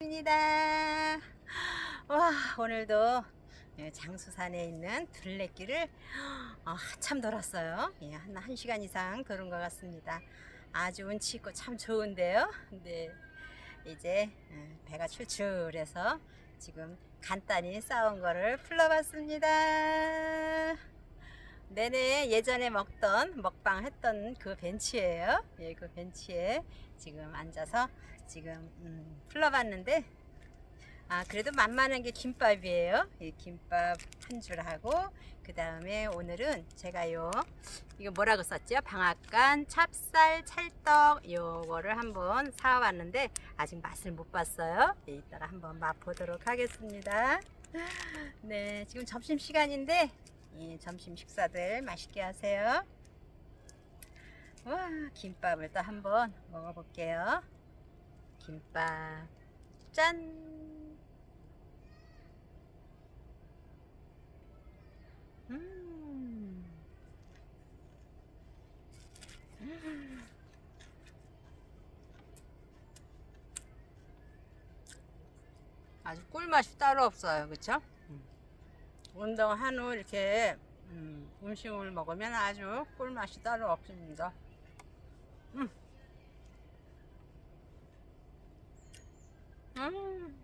입니다. 와 오늘도 예, 장수산에 있는 둘레길을 어, 한참 돌았어요. 예, 한, 한 시간 이상 돌은 것 같습니다. 아주 운치 있고 참 좋은데요. 근데 이제 예, 배가 출출해서 지금 간단히 싸운 거를 풀러봤습니다. 내내 예전에 먹던 먹방 했던 그 벤치예요. 예, 그 벤치에 지금 앉아서 지금 음, 풀러봤는데 아 그래도 만만한 게 김밥이에요. 이 김밥 한 줄 하고 그 다음에 오늘은 제가요 이거 뭐라고 썼죠? 방앗간 찹쌀 찰떡 요거를 한번 사와봤는데 아직 맛을 못 봤어요. 예, 이따가 한번 맛 보도록 하겠습니다. 네 지금 점심 시간인데 이 점심 식사들 맛있게 하세요. 와 김밥을 또 한번 먹어볼게요. 김밥 짠. 음. 아주 꿀맛이 따로 없어요, 그렇죠? 운동한 후 이렇게 음, 음식을 먹으면 아주 꿀맛이 따로 없습니다. 음. 음.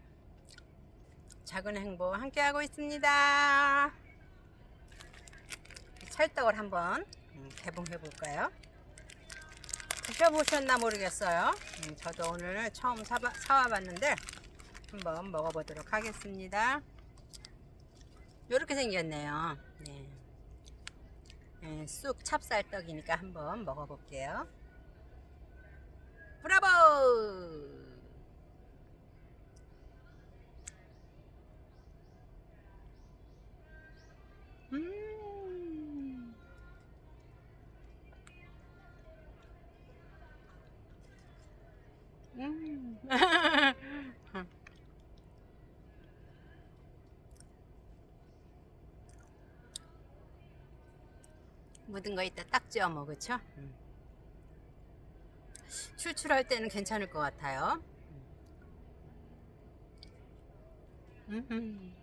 작은 행복 함께하고 있습니다. 이 찰떡을 한번 음, 개봉해 볼까요? 드셔보셨나 모르겠어요. 음, 저도 오늘 처음 사봐, 사와 봤는데 한번 먹어보도록 하겠습니다. 이렇게 생겼네요. 네. 네, 쑥 찹쌀떡이니까 한번 먹어볼게요. 브라보! 음. 음. 묻은 거 이따 딱 지어 먹으죠? 음. 출출할 때는 괜찮을 것 같아요. 음.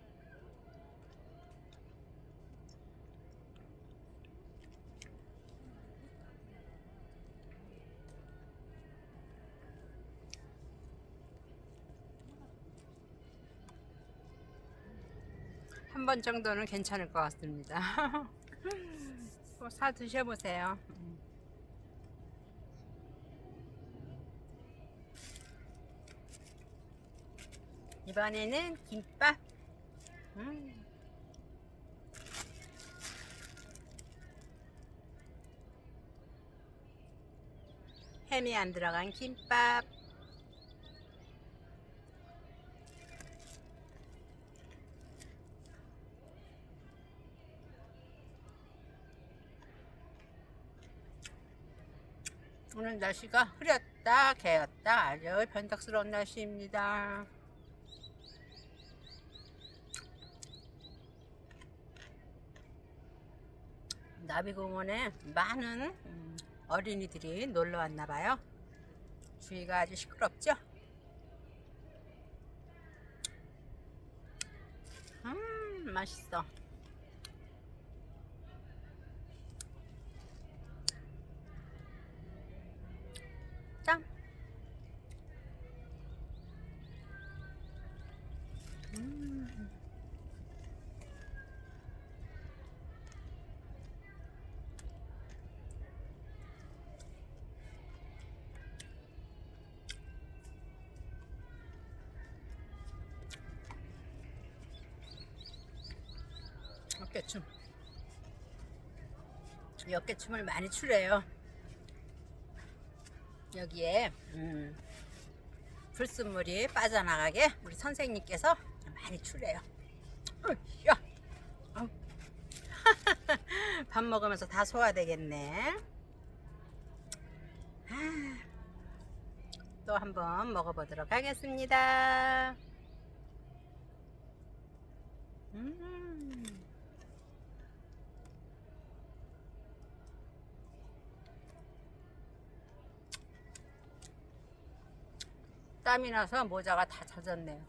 한번 정도는 괜찮을 것 같습니다. 꼭 사 드셔보세요. 음. 이번에는 김밥. 음. 햄이 안 들어간 김밥. 오늘 날씨가 흐렸다 개었다 아주 변덕스러운 날씨입니다. 나비공원에 많은 음, 어린이들이 놀러 왔나 봐요. 주위가 아주 시끄럽죠? 음, 맛있어. 짱. 음. 어깨춤. 이 어깨춤을 많이 추래요. 여기에 음, 불순물이 빠져나가게 우리 선생님께서 많이 추래요. 으쌰. 밥 먹으면서 다 소화되겠네. 아, 또 한번 먹어보도록 하겠습니다. 음. 땀이 나서 모자가 다 젖었네요.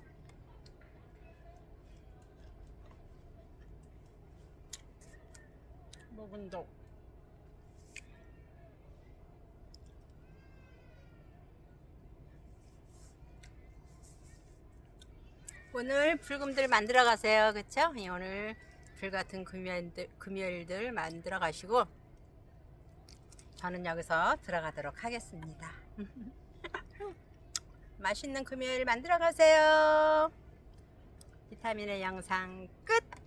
먹은도 오늘 불금들 만들어 가세요. 그쵸? 예, 오늘 불 같은 금요일들, 금요일들 만들어 가시고 저는 여기서 들어가도록 하겠습니다. 맛있는 금요일 만들어 가세요. 비타민의 영상 끝!